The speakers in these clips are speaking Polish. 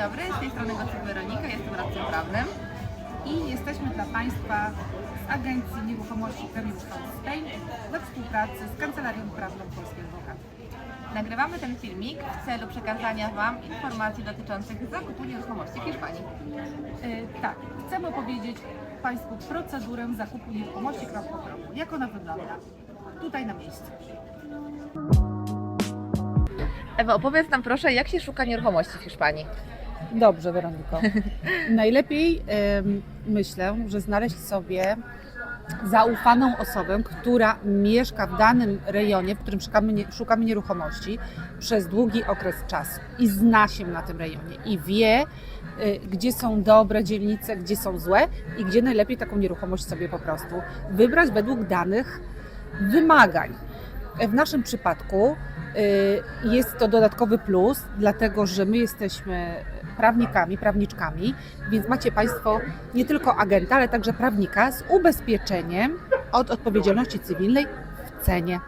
dobry, z tej strony Gosia Weronika, jestem radcą prawnym. i jesteśmy dla Państwa z Agencji Nieruchomości Premier House Spain we współpracy z Kancelarią Prawną Polskiej Adwokat. Nagrywamy ten filmik w celu przekazania Wam informacji dotyczących zakupu nieruchomości w Hiszpanii. Y, tak, chcemy opowiedzieć Państwu procedurę zakupu nieruchomości krok po kroku. Jak ona wygląda? Tutaj na miejscu. Ewa, opowiedz nam proszę, jak się szuka nieruchomości w Hiszpanii? Dobrze, Weroniko. Najlepiej myślę, że znaleźć sobie zaufaną osobę, która mieszka w danym rejonie, w którym szukamy, nie, szukamy nieruchomości przez długi okres czasu i zna się na tym rejonie i wie, y, gdzie są dobre dzielnice, gdzie są złe i gdzie najlepiej taką nieruchomość sobie po prostu wybrać według danych wymagań. W naszym przypadku jest to dodatkowy plus, dlatego że my jesteśmy prawnikami, prawniczkami, więc macie Państwo nie tylko agenta, ale także prawnika z ubezpieczeniem od odpowiedzialności cywilnej w cenie.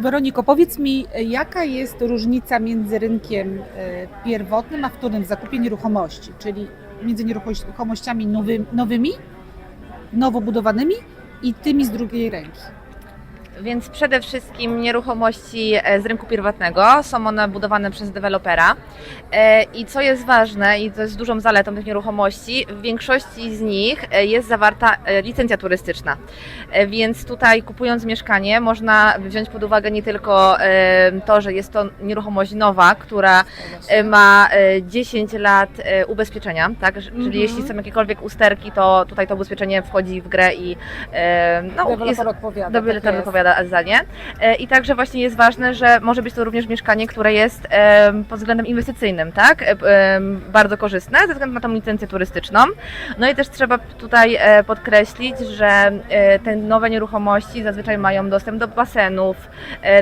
Weroniko, powiedz mi, jaka jest różnica między rynkiem e, pierwotnym a wtórnym w zakupie nieruchomości, czyli między nieruchomościami nowy, nowymi, nowo budowanymi i tymi z drugiej ręki? Więc przede wszystkim nieruchomości e, z rynku pierwotnego są one budowane przez dewelopera. E, I co jest ważne i to jest dużą zaletą tych nieruchomości, w większości z nich e, jest zawarta licencja turystyczna. Więc tutaj kupując mieszkanie można wziąć pod uwagę nie tylko to, że jest to nieruchomość nowa, która ma e, 10 lat ubezpieczenia, tak? Czyli Mhm. jeśli są jakiekolwiek usterki, to tutaj to ubezpieczenie wchodzi w grę i no, Deweloper odpowiada. Deweloper tak odpowiada E, I także właśnie jest ważne, że może być to również mieszkanie, które jest pod względem inwestycyjnym, tak? E, Bardzo korzystne ze względu na tą licencję turystyczną. No i też trzeba tutaj e, podkreślić, że te nowe nieruchomości zazwyczaj mają dostęp do basenów,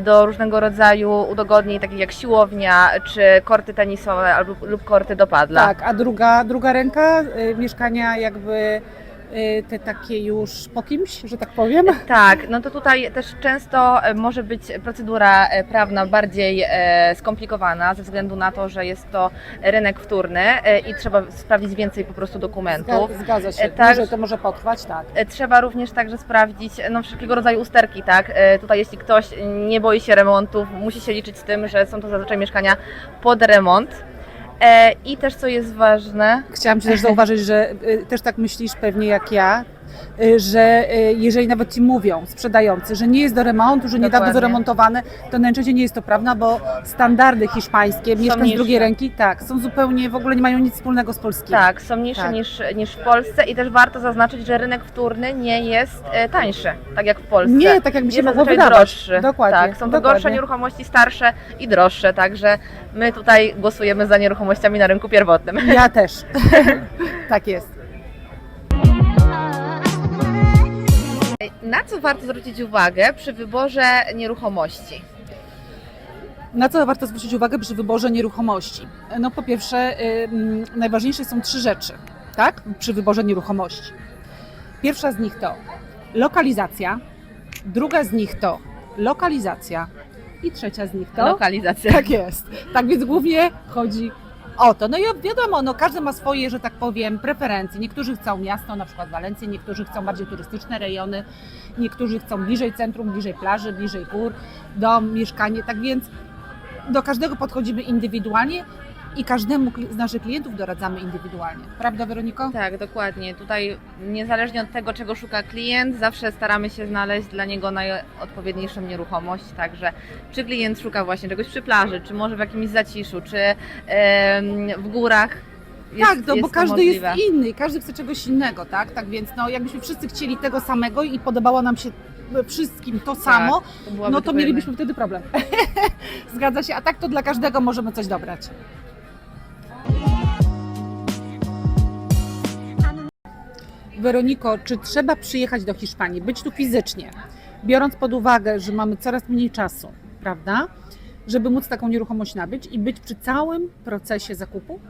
do różnego rodzaju udogodnień, takich jak siłownia, czy korty tenisowe albo, lub korty do padla. Tak, a druga, druga ręka, y, mieszkania jakby te takie już po kimś, że tak powiem. Tak, no to tutaj też często e, może być procedura e, prawna bardziej e, skomplikowana ze względu na to, że jest to rynek wtórny i trzeba sprawdzić więcej po prostu dokumentów. Zga- Zgadza się, tak. Dłużej to może potrwać, tak. Trzeba również także sprawdzić no, wszelkiego rodzaju usterki, tak? Tutaj jeśli ktoś nie boi się remontów, musi się liczyć z tym, że są to zazwyczaj mieszkania pod remont. E, I też co jest ważne, Chciałam Ci też zauważyć, że y, też tak myślisz pewnie jak ja, że y, jeżeli nawet Ci mówią sprzedający, że nie jest do remontu, że niedawno Dokładnie. wyremontowane, to najczęściej nie jest to prawda, bo standardy hiszpańskie, mieszkań z drugiej ręki, tak, są zupełnie, w ogóle nie mają nic wspólnego z polskimi. Tak, są niższe Tak. Niż, niż w Polsce i też warto zaznaczyć, że rynek wtórny nie jest e, tańszy, tak jak w Polsce. Nie, tak jakby się mogło wydawać. droższy. Dokładnie, Tak, są to gorsze nieruchomości, starsze i droższe, także my tutaj głosujemy za nieruchomościami na rynku pierwotnym. Ja też. tak jest. Na co warto zwrócić uwagę przy wyborze nieruchomości? Na co warto zwrócić uwagę przy wyborze nieruchomości? No po pierwsze, ym, najważniejsze są trzy rzeczy, tak? Przy wyborze nieruchomości. Pierwsza z nich to lokalizacja, druga z nich to lokalizacja i trzecia z nich to... Lokalizacja. Tak jest. Tak więc głównie chodzi o to. No i wiadomo, no każdy ma swoje, że tak powiem, preferencje. Niektórzy chcą miasto, na przykład Walencję, niektórzy chcą bardziej turystyczne rejony, niektórzy chcą bliżej centrum, bliżej plaży, bliżej gór, dom, mieszkanie. Tak więc do każdego podchodzimy indywidualnie i każdemu z naszych klientów doradzamy indywidualnie. Prawda, Weroniko? Tak, dokładnie. Tutaj niezależnie od tego, czego szuka klient, zawsze staramy się znaleźć dla niego najodpowiedniejszą nieruchomość. Także czy klient szuka właśnie czegoś przy plaży, czy może w jakimś zaciszu, czy w górach. Jest, tak, no, bo każdy możliwe. jest inny, i każdy chce czegoś innego, tak? Tak więc no, jakbyśmy wszyscy chcieli tego samego i podobało nam się wszystkim to samo, To no to mielibyśmy wtedy problem. Zgadza się, a tak to dla każdego możemy coś dobrać. Weroniko, czy trzeba przyjechać do Hiszpanii, być tu fizycznie, biorąc pod uwagę, że mamy coraz mniej czasu, prawda? Żeby móc taką nieruchomość nabyć i być przy całym procesie zakupu?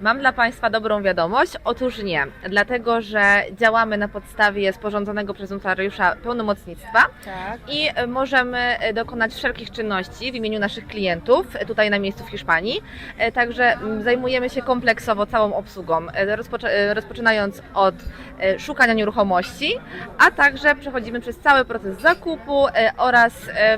Mam dla Państwa dobrą wiadomość. Otóż nie, dlatego że działamy na podstawie sporządzonego przez notariusza pełnomocnictwa Tak. i e, możemy e, dokonać wszelkich czynności w imieniu naszych klientów e, tutaj na miejscu w Hiszpanii. Także zajmujemy się kompleksowo całą obsługą, rozpoczynając od szukania nieruchomości, a także przechodzimy przez cały proces zakupu oraz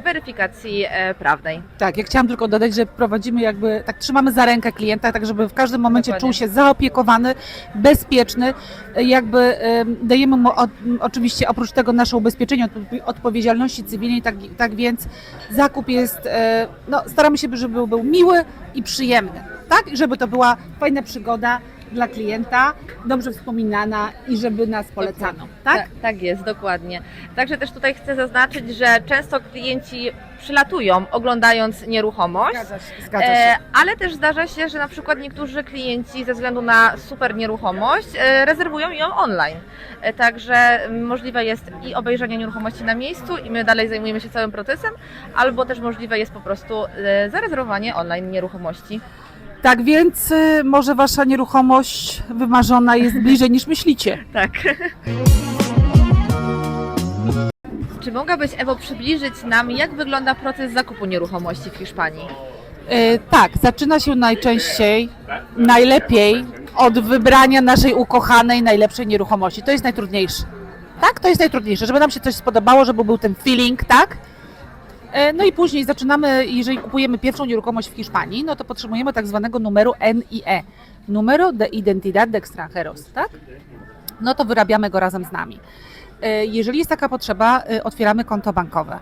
weryfikacji prawnej. Tak, ja chciałam tylko dodać, że prowadzimy jakby, tak trzymamy za rękę klienta, tak żeby w każdym momencie Dokładnie. czuł się zaopiekowany, bezpieczny, jakby em, dajemy mu o, oczywiście oprócz tego nasze ubezpieczenie od odpowiedzialności cywilnej, tak, tak więc zakup jest, e, no staramy się, żeby był miły i przyjemny, tak? I żeby to była fajna przygoda dla klienta, dobrze wspominana i żeby nas polecano, tak? Tak, tak jest, dokładnie. Także też tutaj chcę zaznaczyć, że często klienci przylatują oglądając nieruchomość. Zgadza się. Zgadza się. E, ale też zdarza się, że na przykład niektórzy klienci ze względu na super nieruchomość e, rezerwują ją online. E, także możliwe jest i obejrzenie nieruchomości na miejscu i my dalej zajmujemy się całym procesem, albo też możliwe jest po prostu e, zarezerwowanie online nieruchomości. Tak więc y, może wasza nieruchomość wymarzona jest bliżej niż myślicie. Tak. Czy mogłabyś, Ewo, przybliżyć nam, jak wygląda proces zakupu nieruchomości w Hiszpanii? E, tak, zaczyna się najczęściej, najlepiej od wybrania naszej ukochanej, najlepszej nieruchomości. To jest najtrudniejsze. Tak, to jest najtrudniejsze, żeby nam się coś spodobało, żeby był ten feeling, tak? E, No i później zaczynamy, jeżeli kupujemy pierwszą nieruchomość w Hiszpanii, no to potrzebujemy tak zwanego numeru NIE. Numero de Identidad de Extranjeros, tak? No to wyrabiamy go razem z nami. E, Jeżeli jest taka potrzeba, e, otwieramy konto bankowe.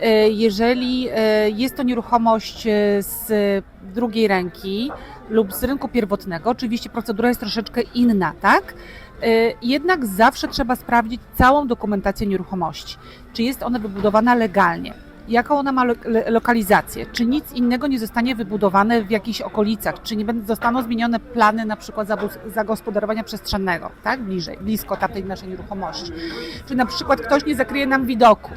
E, Jeżeli jest to nieruchomość z drugiej ręki lub z rynku pierwotnego, oczywiście procedura jest troszeczkę inna, tak? Jednak zawsze trzeba sprawdzić całą dokumentację nieruchomości. Czy jest ona wybudowana legalnie? Jaką ona ma lokalizację? Czy nic innego nie zostanie wybudowane w jakichś okolicach? Czy nie będą, zostaną zmienione plany na przykład zagospodarowania przestrzennego, tak? Bliżej, blisko tamtej naszej nieruchomości? Czy na przykład ktoś nie zakryje nam widoku?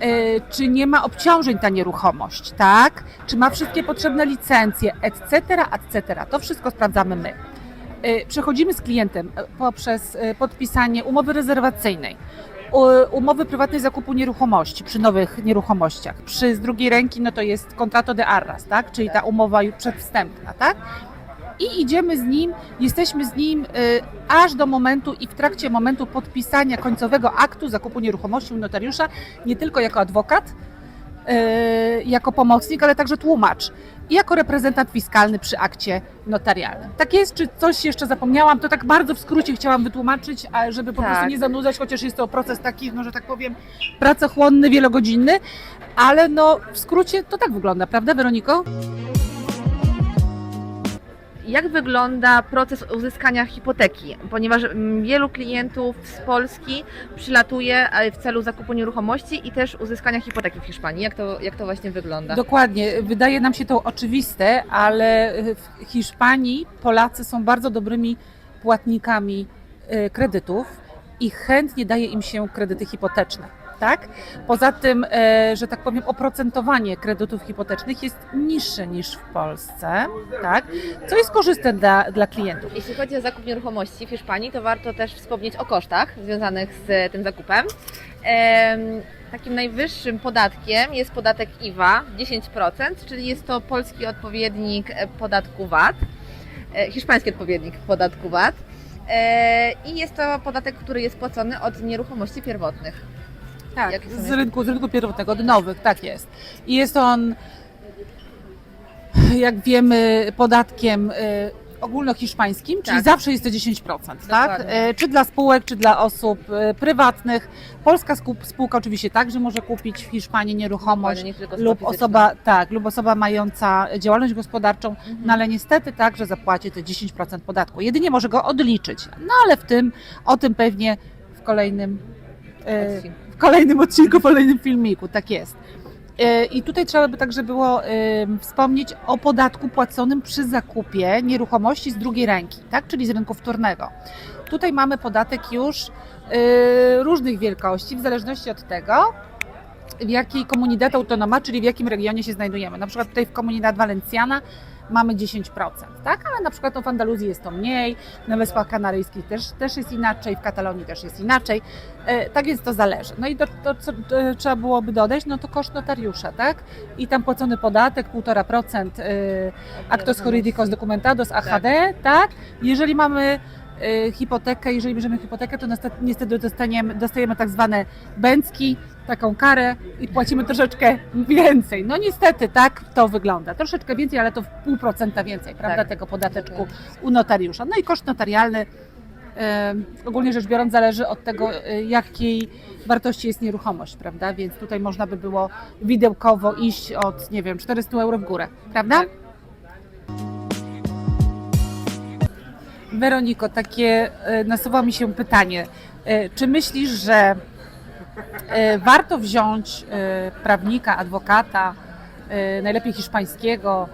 E, czy nie ma obciążeń ta nieruchomość, tak? Czy ma wszystkie potrzebne licencje, etc., etc. To wszystko sprawdzamy my. E, Przechodzimy z klientem e, poprzez podpisanie umowy rezerwacyjnej, umowy prywatnej zakupu nieruchomości przy nowych nieruchomościach. Przy z drugiej ręki no to jest contrato de arras, tak? Czyli ta umowa już przedwstępna, tak? I idziemy z nim, jesteśmy z nim y, aż do momentu i w trakcie momentu podpisania końcowego aktu zakupu nieruchomości u notariusza, nie tylko jako adwokat, y, jako pomocnik, ale także tłumacz i jako reprezentant fiskalny przy akcie notarialnym. Tak jest, czy coś jeszcze zapomniałam, to tak bardzo w skrócie chciałam wytłumaczyć, żeby po Tak. prostu nie zanudzać, chociaż jest to proces taki, no że tak powiem, pracochłonny, wielogodzinny, ale no w skrócie to tak wygląda, prawda Weroniko? Jak wygląda proces uzyskania hipoteki? Ponieważ mm, wielu klientów z Polski przylatuje e, w celu zakupu nieruchomości i też uzyskania hipoteki w Hiszpanii. Jak to, jak to właśnie wygląda? Dokładnie. Wydaje nam się to oczywiste, ale w Hiszpanii Polacy są bardzo dobrymi płatnikami e, kredytów i chętnie daje im się kredyty hipoteczne. Tak? Poza tym, e, że tak powiem, oprocentowanie kredytów hipotecznych jest niższe niż w Polsce, tak? co jest korzystne dla, dla klientów. Jeśli chodzi o zakup nieruchomości w Hiszpanii, to warto też wspomnieć o kosztach związanych z tym zakupem. Em, Takim najwyższym podatkiem jest podatek IVA 10%, czyli jest to polski odpowiednik e, podatku VAT, e, hiszpański odpowiednik podatku VAT. E, I jest to podatek, który jest płacony od nieruchomości pierwotnych. Tak, z rynku, z rynku pierwotnego, od nowych, tak jest. I jest on, jak wiemy, podatkiem y, ogólnohiszpańskim, czyli Tak. zawsze jest to 10%, tak? Dokładnie. Y, Czy dla spółek, czy dla osób y, prywatnych. Polska spółka oczywiście także może kupić w Hiszpanii nieruchomość. Lub osoba, tak, lub osoba mająca działalność gospodarczą, Mhm. no ale niestety także zapłaci te 10% podatku. Jedynie może go odliczyć. No ale w tym, o tym pewnie w kolejnym Odcinku. W kolejnym odcinku, w kolejnym filmiku, tak jest. E, I tutaj trzeba by także było em, wspomnieć o podatku płaconym przy zakupie nieruchomości z drugiej ręki, tak? czyli z rynku wtórnego. Tutaj mamy podatek już e, różnych wielkości, w zależności od tego, w jakiej komunidad autonoma, czyli w jakim regionie się znajdujemy. Na przykład tutaj w Comunidad Valenciana mamy 10%, tak? Ale na przykład no, w Andaluzji jest to mniej, na Wyspach Kanaryjskich też, też jest inaczej, w Katalonii też jest inaczej. E, tak więc to zależy. No i to, to co trzeba byłoby dodać, no to koszt notariusza, tak? I tam płacony podatek 1,5% e, actos jurídicos documentados AHD, tak? Jeżeli mamy hipotekę, jeżeli bierzemy hipotekę, to niestety- dostaniemy, dostajemy tak zwane bęcki, taką karę i płacimy troszeczkę więcej. No niestety tak to wygląda. Troszeczkę więcej, ale to w pół procenta więcej, prawda, Tak. tego podateczku u notariusza. No i koszt notarialny e, ogólnie rzecz biorąc zależy od tego, e, jakiej wartości jest nieruchomość, prawda? Więc tutaj można by było widełkowo iść od, nie wiem, 400 euro w górę, prawda? Weroniko, takie e, nasuwa mi się pytanie. E, Czy myślisz, że e, warto wziąć prawnika, adwokata, najlepiej hiszpańskiego,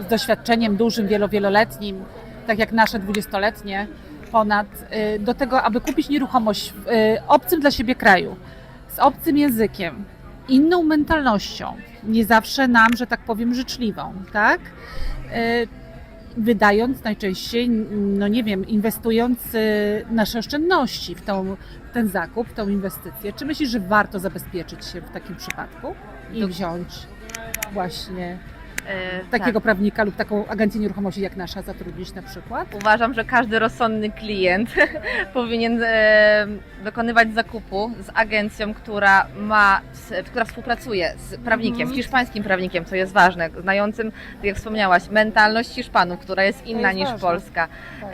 z doświadczeniem dużym, wielo, wieloletnim, tak jak nasze dwudziestoletnie, ponad, do tego, aby kupić nieruchomość w obcym dla siebie kraju, z obcym językiem, inną mentalnością, nie zawsze nam, że tak powiem, życzliwą, tak? Wydając najczęściej, no nie wiem, inwestując e, nasze oszczędności w, tą, w ten zakup, w tą inwestycję. Czy myślisz, że warto zabezpieczyć się w takim przypadku i Do- wziąć właśnie E, takiego prawnika lub taką agencję nieruchomości jak nasza zatrudnić na przykład? Tak. Uważam, że każdy rozsądny klient powinien e, dokonywać zakupu z agencją, która ma, z, która współpracuje z prawnikiem, Mhm. z hiszpańskim prawnikiem, co jest ważne, znającym, tak jak wspomniałaś, mentalność Hiszpanów, która jest inna jest niż ważne. polska. Tak.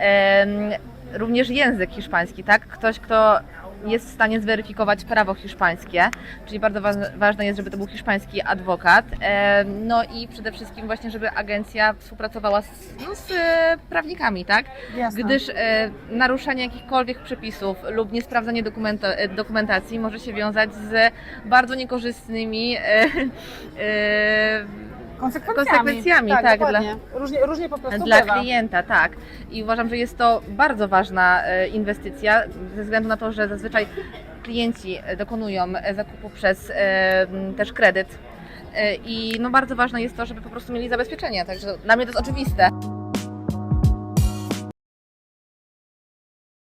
Również język hiszpański, tak? Ktoś, kto jest w stanie zweryfikować prawo hiszpańskie, czyli bardzo ważne, jest, żeby to był hiszpański adwokat. Em, No i przede wszystkim właśnie, żeby agencja współpracowała z, no, z e, prawnikami, tak? Jasne. Gdyż e, naruszenie jakichkolwiek przepisów lub niesprawdzenie dokumenta, e, dokumentacji może się wiązać z bardzo niekorzystnymi e, e, konsekwencjami, konsekwencjami, tak, dokładnie. Różnie, różnie po prostu dla bywa. klienta, tak. I uważam, że jest to bardzo ważna e, inwestycja, ze względu na to, że zazwyczaj klienci e, dokonują e, zakupu przez też kredyt. I no bardzo ważne jest to, żeby po prostu mieli zabezpieczenie, także dla mnie to jest oczywiste.